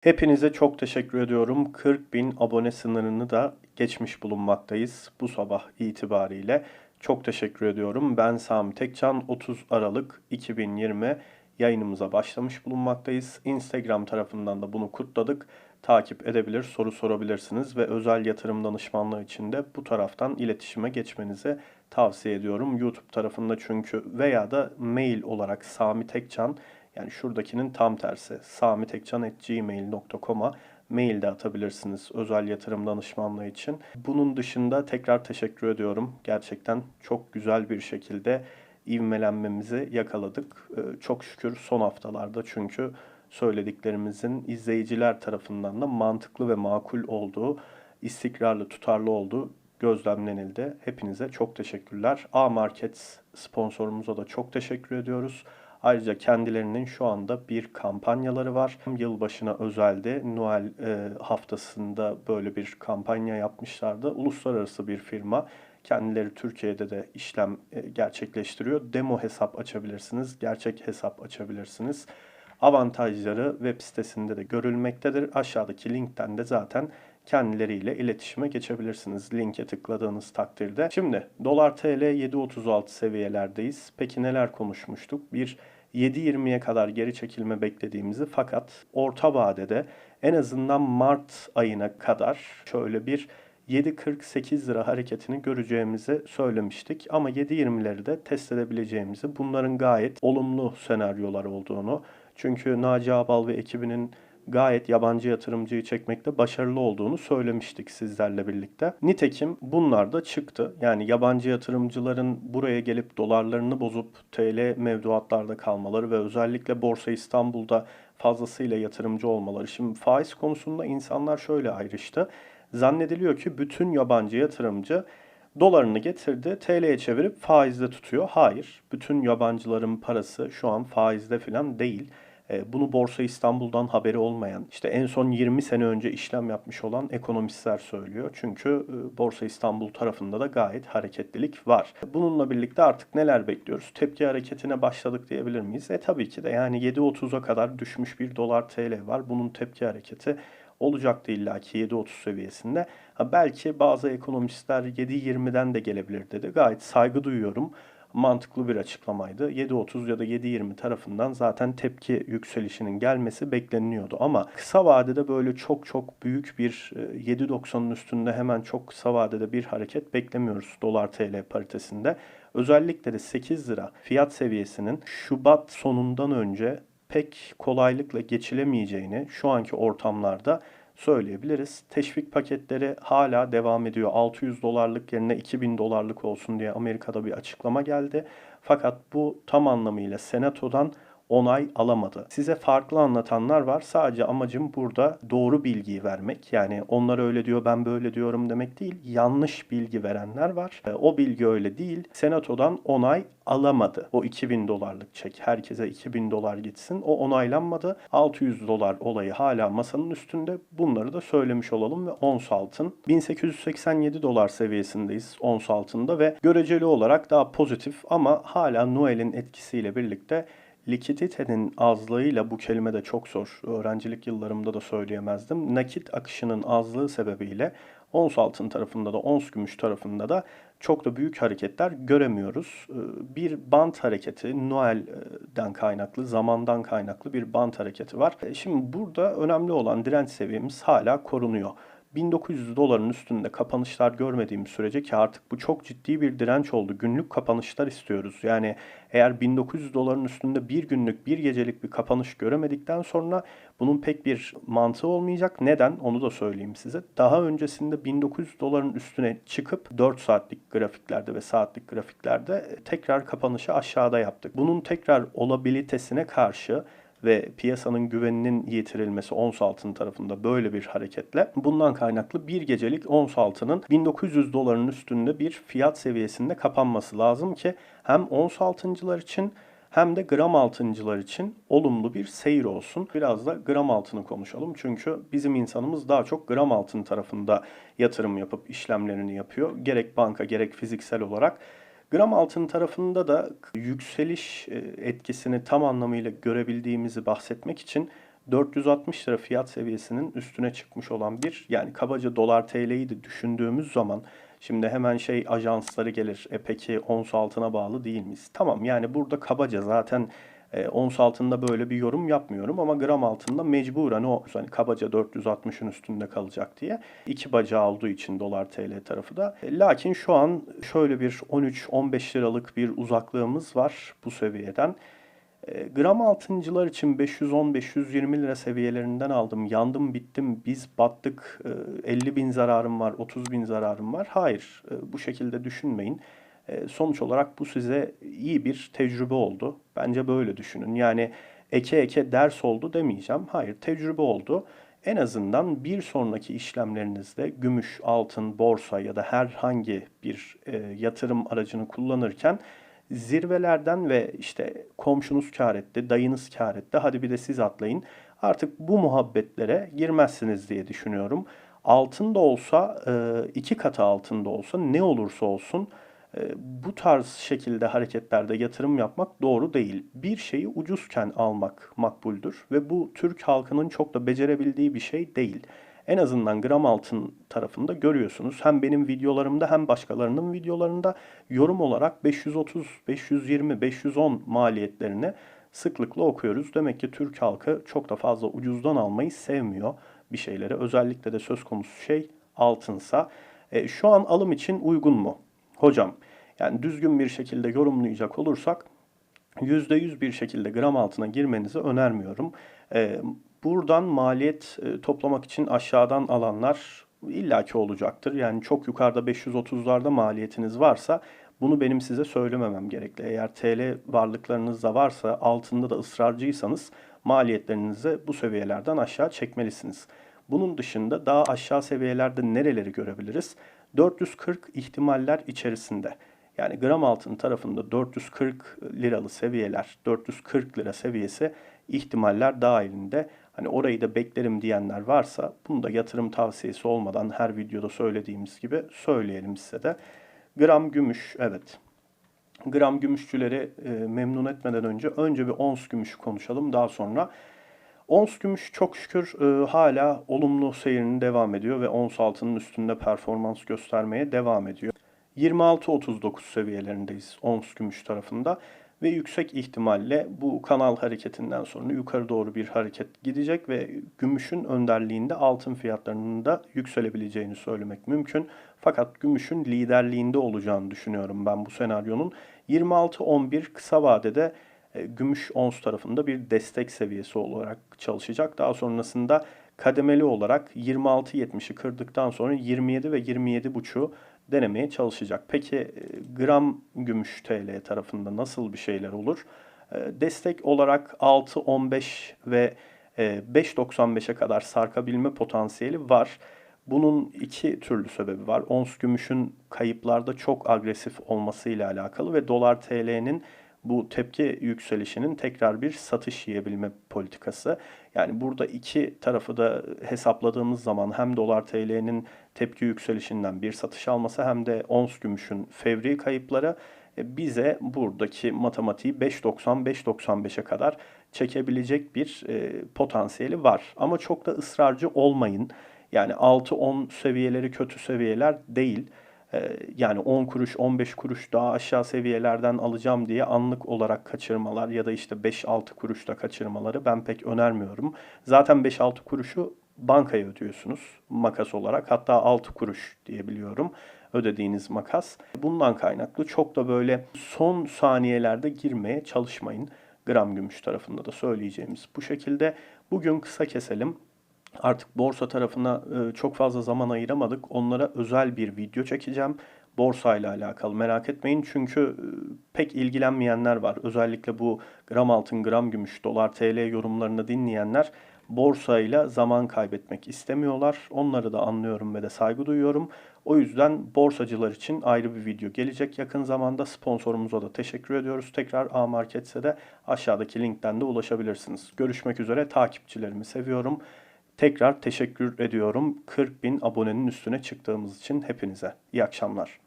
Hepinize çok teşekkür ediyorum. 40 bin abone sınırını da geçmiş bulunmaktayız bu sabah itibariyle. Çok teşekkür ediyorum. Ben Sami Tekcan. 30 Aralık 2020 yayınımıza başlamış bulunmaktayız. Instagram tarafından da bunu kutladık. Takip edebilir, soru sorabilirsiniz ve özel yatırım danışmanlığı için de bu taraftan iletişime geçmenizi tavsiye ediyorum. YouTube tarafında çünkü veya da mail olarak Sami Tekcan yani şuradakinin tam tersi samitekcan.gmail.com'a mail de atabilirsiniz özel yatırım danışmanlığı için. Bunun dışında tekrar teşekkür ediyorum. Gerçekten çok güzel bir şekilde ivmelenmemizi yakaladık. Ee, Çok şükür son haftalarda çünkü söylediklerimizin izleyiciler tarafından da mantıklı ve makul olduğu, istikrarlı, tutarlı olduğu gözlemlenildi. Hepinize çok teşekkürler. A Market sponsorumuza da çok teşekkür ediyoruz. Ayrıca kendilerinin şu anda bir kampanyaları var. Yılbaşına özelde Noel e, haftasında böyle bir kampanya yapmışlardı. Uluslararası bir firma. Kendileri Türkiye'de de işlem e, gerçekleştiriyor. Demo hesap açabilirsiniz, gerçek hesap açabilirsiniz. Avantajları web sitesinde de görülmektedir. Aşağıdaki linkten de zaten kendileriyle iletişime geçebilirsiniz linke tıkladığınız takdirde. Şimdi dolar TL 7.36 seviyelerdeyiz. Peki neler konuşmuştuk? Bir 7.20'ye kadar geri çekilme beklediğimizi fakat orta vadede en azından Mart ayına kadar şöyle bir 7.48 lira hareketini göreceğimizi söylemiştik. Ama 7.20'leri de test edebileceğimizi, bunların gayet olumlu senaryolar olduğunu, çünkü Naci Abal ve ekibinin gayet yabancı yatırımcıyı çekmekte başarılı olduğunu söylemiştik sizlerle birlikte. Nitekim bunlar da çıktı. Yani yabancı yatırımcıların buraya gelip dolarlarını bozup TL mevduatlarda kalmaları ve özellikle Borsa İstanbul'da fazlasıyla yatırımcı olmaları. Şimdi faiz konusunda insanlar şöyle ayrıştı. Zannediliyor ki bütün yabancı yatırımcı dolarını getirdi, TL'ye çevirip faizde tutuyor. Hayır, bütün yabancıların parası şu an faizde falan değil. E, Bunu Borsa İstanbul'dan haberi olmayan, işte en son 20 sene önce işlem yapmış olan ekonomistler söylüyor. Çünkü e, Borsa İstanbul tarafında da gayet hareketlilik var. Bununla birlikte artık neler bekliyoruz? Tepki hareketine başladık diyebilir miyiz? E tabii ki de yani 7.30'a kadar düşmüş bir dolar TL var. Bunun tepki hareketi olacaktı illaki 7.30 seviyesinde. Ha belki bazı ekonomistler 7.20'den de gelebilir dedi. Gayet saygı duyuyorum mantıklı bir açıklamaydı. 7.30 ya da 7.20 tarafından zaten tepki yükselişinin gelmesi bekleniliyordu. Ama kısa vadede böyle çok çok büyük bir e, 7.90'ın üstünde hemen çok kısa vadede bir hareket beklemiyoruz dolar TL paritesinde. Özellikle de 8 lira fiyat seviyesinin Şubat sonundan önce pek kolaylıkla geçilemeyeceğini şu anki ortamlarda söyleyebiliriz. Teşvik paketleri hala devam ediyor. 600 dolarlık yerine 2000 dolarlık olsun diye Amerika'da bir açıklama geldi. Fakat bu tam anlamıyla senatodan onay alamadı. Size farklı anlatanlar var. Sadece amacım burada doğru bilgiyi vermek. Yani onlar öyle diyor ben böyle diyorum demek değil. Yanlış bilgi verenler var. E, O bilgi öyle değil. Senatodan onay alamadı. O 2000 dolarlık çek. Herkese 2000 dolar gitsin. O onaylanmadı. 600 dolar olayı hala masanın üstünde. Bunları da söylemiş olalım ve ons altın 1887 dolar seviyesindeyiz ons altında ve göreceli olarak daha pozitif ama hala Noel'in etkisiyle birlikte likiditenin azlığıyla bu kelime de çok zor. Öğrencilik yıllarımda da söyleyemezdim. Nakit akışının azlığı sebebiyle ons altın tarafında da ons gümüş tarafında da çok da büyük hareketler göremiyoruz. Ee, Bir bant hareketi Noel'den kaynaklı, zamandan kaynaklı bir bant hareketi var. E, Şimdi burada önemli olan direnç seviyemiz hala korunuyor. 1900 doların üstünde kapanışlar görmediğimiz sürece ki artık bu çok ciddi bir direnç oldu. Günlük kapanışlar istiyoruz. Yani eğer 1900 doların üstünde bir günlük, bir gecelik bir kapanış göremedikten sonra bunun pek bir mantığı olmayacak. Neden? Onu da söyleyeyim size. Daha öncesinde 1900 doların üstüne çıkıp 4 saatlik grafiklerde ve saatlik grafiklerde tekrar kapanışı aşağıda yaptık. Bunun tekrar olabilitesine karşı ve piyasanın güveninin yitirilmesi ons altın tarafında böyle bir hareketle bundan kaynaklı bir gecelik ons altının 1900 doların üstünde bir fiyat seviyesinde kapanması lazım ki hem ons altıncılar için hem de gram altıncılar için olumlu bir seyir olsun. Biraz da gram altını konuşalım. Çünkü bizim insanımız daha çok gram altın tarafında yatırım yapıp işlemlerini yapıyor. Gerek banka gerek fiziksel olarak. Gram altın tarafında da yükseliş e, etkisini tam anlamıyla görebildiğimizi bahsetmek için 460 lira fiyat seviyesinin üstüne çıkmış olan bir yani kabaca dolar TL'yi de düşündüğümüz zaman şimdi hemen şey ajansları gelir. E peki ons altına bağlı değil miyiz? Tamam yani burada kabaca zaten e, ons altında böyle bir yorum yapmıyorum ama gram altında mecburen o hani kabaca 460'ın üstünde kalacak diye iki bacağı olduğu için dolar TL tarafı da. E, lakin şu an şöyle bir 13-15 liralık bir uzaklığımız var bu seviyeden. E, gram altıncılar için 510-520 lira seviyelerinden aldım. Yandım bittim biz battık e, 50 bin zararım var 30 bin zararım var. Hayır e, bu şekilde düşünmeyin. E, sonuç olarak bu size iyi bir tecrübe oldu. Bence böyle düşünün. Yani eke eke ders oldu demeyeceğim. Hayır tecrübe oldu. En azından bir sonraki işlemlerinizde gümüş, altın, borsa ya da herhangi bir e, yatırım aracını kullanırken zirvelerden ve işte komşunuz kar etti, dayınız kar etti, hadi bir de siz atlayın. Artık bu muhabbetlere girmezsiniz diye düşünüyorum. Altın da olsa, e, iki katı altın da olsa ne olursa olsun bu tarz şekilde hareketlerde yatırım yapmak doğru değil. Bir şeyi ucuzken almak makbuldür ve bu Türk halkının çok da becerebildiği bir şey değil. En azından gram altın tarafında görüyorsunuz. Hem benim videolarımda hem başkalarının videolarında yorum olarak 530, 520, 510 maliyetlerini sıklıkla okuyoruz. Demek ki Türk halkı çok da fazla ucuzdan almayı sevmiyor bir şeyleri. Özellikle de söz konusu şey altınsa. E, şu an alım için uygun mu? Hocam yani düzgün bir şekilde yorumlayacak olursak %100 bir şekilde gram altına girmenizi önermiyorum. Ee, buradan maliyet e, toplamak için aşağıdan alanlar illaki olacaktır. Yani çok yukarıda 530'larda maliyetiniz varsa bunu benim size söylememem gerekli. Eğer TL varlıklarınız da varsa altında da ısrarcıysanız maliyetlerinizi bu seviyelerden aşağı çekmelisiniz. Bunun dışında daha aşağı seviyelerde nereleri görebiliriz? 440 ihtimaller içerisinde. Yani gram altın tarafında 440 liralı seviyeler, 440 lira seviyesi ihtimaller dahilinde. Hani orayı da beklerim diyenler varsa bunu da yatırım tavsiyesi olmadan her videoda söylediğimiz gibi söyleyelim size de. Gram gümüş evet. Gram gümüşçüleri e, memnun etmeden önce önce bir ons gümüşü konuşalım. Daha sonra Ons gümüş çok şükür e, hala olumlu seyrini devam ediyor ve ons altının üstünde performans göstermeye devam ediyor. 26-39 seviyelerindeyiz ons gümüş tarafında ve yüksek ihtimalle bu kanal hareketinden sonra yukarı doğru bir hareket gidecek ve gümüşün önderliğinde altın fiyatlarının da yükselebileceğini söylemek mümkün. Fakat gümüşün liderliğinde olacağını düşünüyorum ben bu senaryonun. 26-11 kısa vadede gümüş ons tarafında bir destek seviyesi olarak çalışacak. Daha sonrasında kademeli olarak 26.70'i kırdıktan sonra 27 ve 27.5'u denemeye çalışacak. Peki e, gram gümüş TL tarafında nasıl bir şeyler olur? E, destek olarak 6.15 ve 5.95'e kadar sarkabilme potansiyeli var. Bunun iki türlü sebebi var. Ons gümüşün kayıplarda çok agresif olmasıyla alakalı ve dolar TL'nin bu tepki yükselişinin tekrar bir satış yiyebilme politikası. Yani burada iki tarafı da hesapladığımız zaman hem dolar TL'nin tepki yükselişinden bir satış alması hem de ons gümüşün fevri kayıpları e, bize buradaki matematiği 5.90-5.95'e kadar çekebilecek bir e, potansiyeli var. Ama çok da ısrarcı olmayın. Yani 6-10 seviyeleri kötü seviyeler değil. Ee, yani 10 kuruş 15 kuruş daha aşağı seviyelerden alacağım diye anlık olarak kaçırmalar ya da işte 5-6 kuruşta kaçırmaları ben pek önermiyorum. Zaten 5-6 kuruşu bankaya ödüyorsunuz makas olarak hatta 6 kuruş diyebiliyorum ödediğiniz makas. Bundan kaynaklı çok da böyle son saniyelerde girmeye çalışmayın. Gram gümüş tarafında da söyleyeceğimiz bu şekilde. Bugün kısa keselim. Artık borsa tarafına e, çok fazla zaman ayıramadık. Onlara özel bir video çekeceğim. Borsa ile alakalı merak etmeyin çünkü e, pek ilgilenmeyenler var. Özellikle bu gram altın, gram gümüş, dolar, TL yorumlarını dinleyenler borsayla zaman kaybetmek istemiyorlar. Onları da anlıyorum ve de saygı duyuyorum. O yüzden borsacılar için ayrı bir video gelecek yakın zamanda. Sponsorumuza da teşekkür ediyoruz. Tekrar A Markets'e de aşağıdaki linkten de ulaşabilirsiniz. Görüşmek üzere. Takipçilerimi seviyorum. Tekrar teşekkür ediyorum 40 bin abonenin üstüne çıktığımız için hepinize. İyi akşamlar.